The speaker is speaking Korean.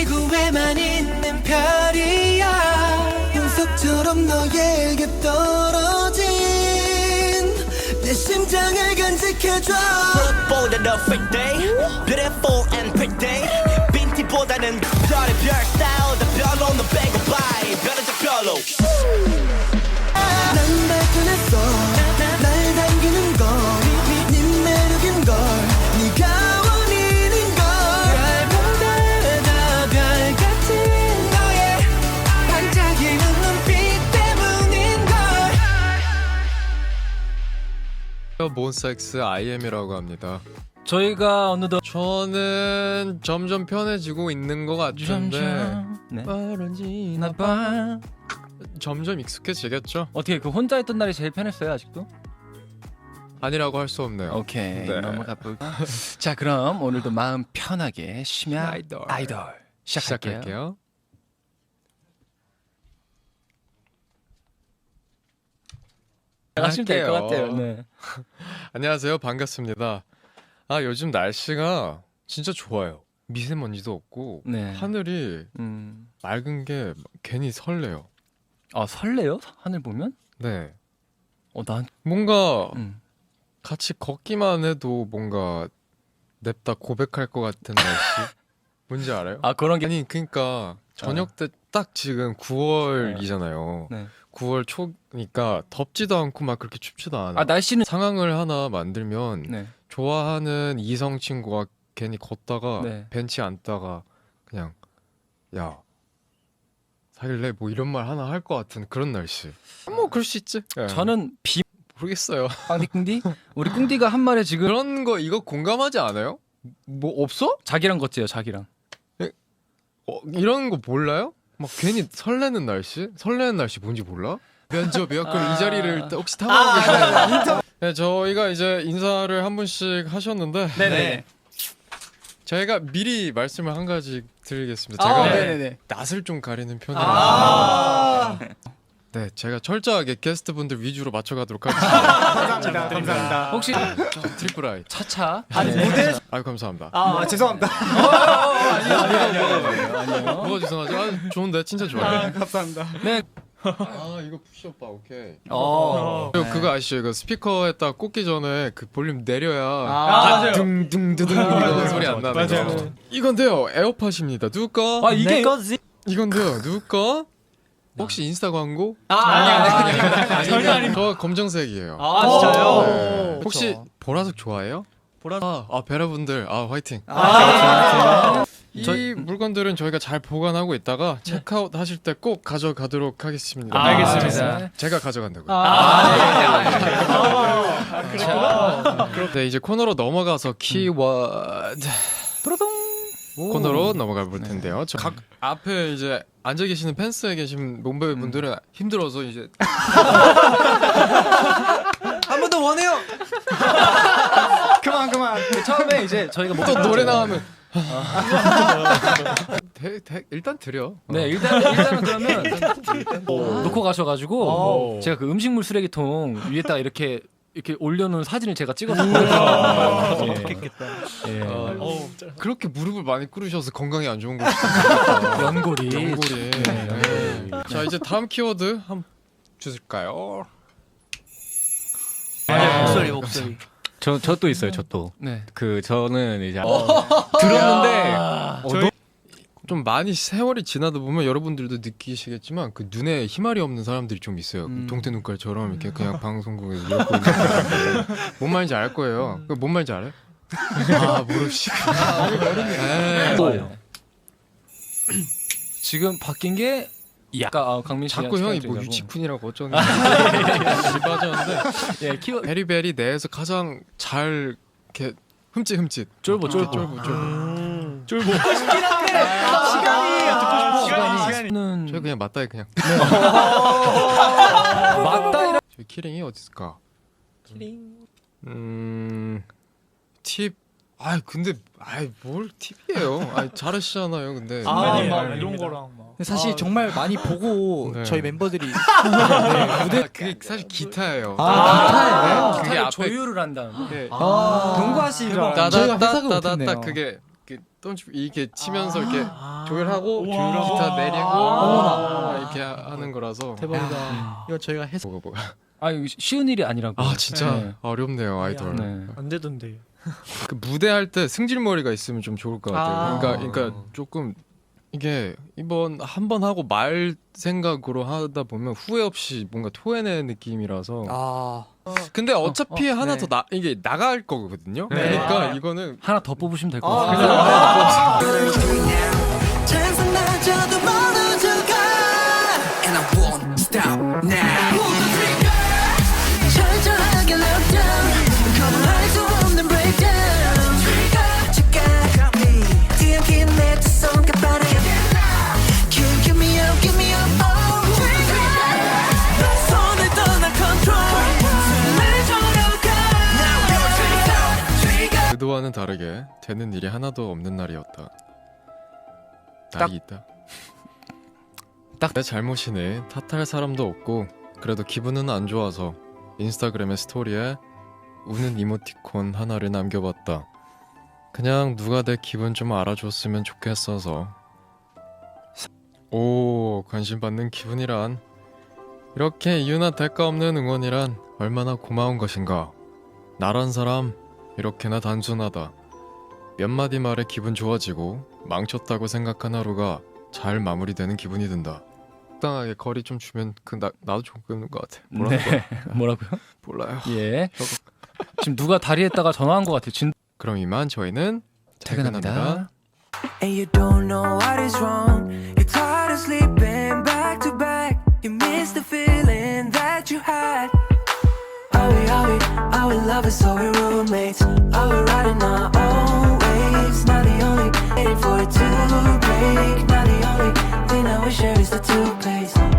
지구에만 있는 별이야. 운석처럼 너에게 떨어진 내 심장을 간직해줘. 보다 더 fake day. Beautiful and pretty. 빈티보다는 별의 별 style. 더 별로 너 빼고 bye. 별은 저 별로 몬스엑스 IM이라고 합니다. 저희가 어느덧 저는 점점 편해지고 있는 것 같은데 네. 빠른지 나빠 점점 익숙해지겠죠? 어떻게 그 혼자 있던 날이 제일 편했어요 아직도? 아니라고 할 수 없네요. 오케이 네. 넘어가 볼까? 자 그럼 오늘도 마음 편하게 아이돌. 아이돌 시작할게요. 시작할게요. 하시면 될 것. 같아요. 네. 안녕하세요. 반갑습니다. 아 요즘 날씨가 진짜 좋아요. 미세먼지도 없고 네. 하늘이 음. 맑은 게 괜히 설레요. 아 설레요? 하늘 보면? 네. 어 난 뭔가 음. 같이 걷기만 해도 뭔가 냅다 고백할 것 같은 날씨. 뭔지 알아요? 아 그런 게 아니 그러니까 저녁 때 딱 지금 9월이잖아요. 네. 9월 초니까 덥지도 않고 막 그렇게 춥지도 않아. 아 날씨는 상황을 하나 만들면 네. 좋아하는 이성 친구가 괜히 걷다가 네. 벤치 앉다가 그냥 야 사귈래 뭐 이런 말 하나 할 것 같은 그런 날씨. 뭐 그럴 수 있지. 예. 저는 비 모르겠어요. 빵디 꿍디 우리 꿍디가 한 말에 지금 그런 거 이거 공감하지 않아요? 뭐 없어? 자기랑 걷지요 자기랑. 어, 이런 거 몰라요? 막 괜히 설레는 날씨? 설레는 날씨 뭔지 몰라? 면접이요? 그럼 이 자리를 혹시 탐하고 계시나요? 네, 저희가 이제 인사를 한 분씩 하셨는데 네네. 저희가 미리 말씀을 한 가지 드리겠습니다. 아, 제가 네네네. 낯을 좀 가리는 편이라 아, 네, 제가 철저하게 게스트분들 위주로 맞춰가도록 하겠습니다. 감사합니다. 감사합니다. 혹시 트리플 아이. 차차 아니 무대 아유 감사합니다. 아 죄송합니다. 뭐가 죄송하죠? 아, 좋은데 진짜 좋아요. 아, 감사합니다. 네. 아 이거 푸시 오빠 오케이. 어. 그리고 그거 아시죠? 이거 스피커에다 꽂기 전에 그 볼륨 내려야 아, 맞아요. 둥둥두둥 이거 소리 안 나는 맞아요. 거. 이건데요 에어팟입니다. 거? 아 이게 거지? 이건데요 거? 혹시 인스타 광고? 아 아니 아니 아니. 전혀 아니. 저 검정색이에요. 아 진짜요? 네. 혹시 보라색 좋아해요? 보라- 아, 아 베라분들 아 화이팅. 아, 이 저희- 물건들은 저희가 잘 보관하고 있다가 체크아웃 하실 때 꼭 가져가도록 하겠습니다. 아, 알겠습니다. 제가 가져간다고요. 아, 네 이제 코너로 넘어가서 키워드 코너로 넘어가 볼 텐데요. 저 각 앞에 이제 앉아 계시는 펜스에 계신 몸베 분들은 힘들어서 이제 한 번 더 원해요. 그만 그만. 처음에 이제 저희가 뭐또 노래 나가면 대, 대, 일단 드려. 네 일단 일단은 그러면 놓고 가셔가지고 제가 그 음식물 쓰레기통 위에다가 이렇게 이렇게 올려놓은 사진을 제가 찍어서 보내드릴게요. 예. 어, 그렇게 무릎을 많이 꿇으셔서 건강에 안 좋은 거 같아요. 연골이 연골이. 네. 자 이제 다음 키워드 한번 주실까요? 목소리 목소리. 저 저 또 있어요. 저 또. 네. 그 저는 이제 들었는데 어, 저희 좀 많이 세월이 지나다 보면 여러분들도 느끼시겠지만 그 눈에 희말이 없는 사람들이 좀 있어요. 그 동태 눈깔처럼 이렇게 그냥 방송국에서 사람들. 뭔 말인지 알 거예요. 그뭔 말인지 알아요? 아 모르시구나. 네. 또. 지금 바뀐 게 아까 아, 강민 씨 자꾸 형이 뭐 유치쿤이라고 어쩌는 빠졌는데 예 키워 베리베리 내에서 가장 잘 이렇게 흠칫 흠칫. 쫄보 쫄보. 쫄보 쫄보. 쫄보. 시간이 시간이. 저희 그냥 맞다이 그냥. 맞다 이라 저희 키링이 어디 있을까? 키링. 음 팁. 아 근데 아이 뭘 팁이에요? 아 잘하시잖아요 근데. 아, 네. 막 이런 거랑 막. 사실 정말 많이 보고 네. 저희 멤버들이 아, 그게 사실 기타예요. 아, 기타예요? 그게 기타를 앞에 조율을 한다는 네. 아, 농구하시죠. 저희가 회사가 따다 따다따다 못했네요. 그게 그 던지 이렇게 치면서 이렇게 조율하고 기타 내리고 막 이렇게 하는 거라서 대박이다. 이거 저희가 했. 뭐가 뭐가 아 이거 쉬운 일이 아니라고. 아 진짜 네. 어렵네요 아이돌. 네. 안 되던데. 그 무대 할 때 승질머리가 있으면 좀 좋을 것 같아요. 아. 그러니까 그러니까 조금 이게 이번 한 번 하고 말 생각으로 하다 보면 후회 없이 뭔가 토해내는 느낌이라서. 아. 근데 어차피 어, 하나 네. 더 나 이게 나갈 거거든요. 네. 그러니까 이거는 하나 더 뽑으시면 될 것 아, 같아요. 멀어져가 And I won't stop now 그동안은 다르게 되는 일이 하나도 없는 날이었다. 날이 있다. 딱 내 잘못이네. 탓할 사람도 없고 그래도 기분은 안 좋아서 인스타그램의 스토리에 우는 이모티콘 하나를 남겨봤다. 그냥 누가 내 기분 좀 알아줬으면 좋겠어서. 오 관심 받는 기분이란 이렇게 이유나 대가 없는 응원이란 얼마나 고마운 것인가. 나란 사람 이렇게나 단순하다. 몇 마디 말에 기분 좋아지고 망쳤다고 생각한 하루가 잘 마무리되는 기분이 든다. 적당하게 거리 좀 주면 그 나, 나도 좋은 것 같아. 뭐라 네. 뭐라고요? 몰라요. 예. 지금 누가 다리에다가 전화한 것 같아요. 진 그럼 이만 저희는 퇴근합니다. 퇴근합니다. And you don't know what is wrong. You're tired of sleeping Now in love is so we're roommates. Oh, we're riding our own waves. Not the only waiting for it to break. Not the only thing I wish there is the two place.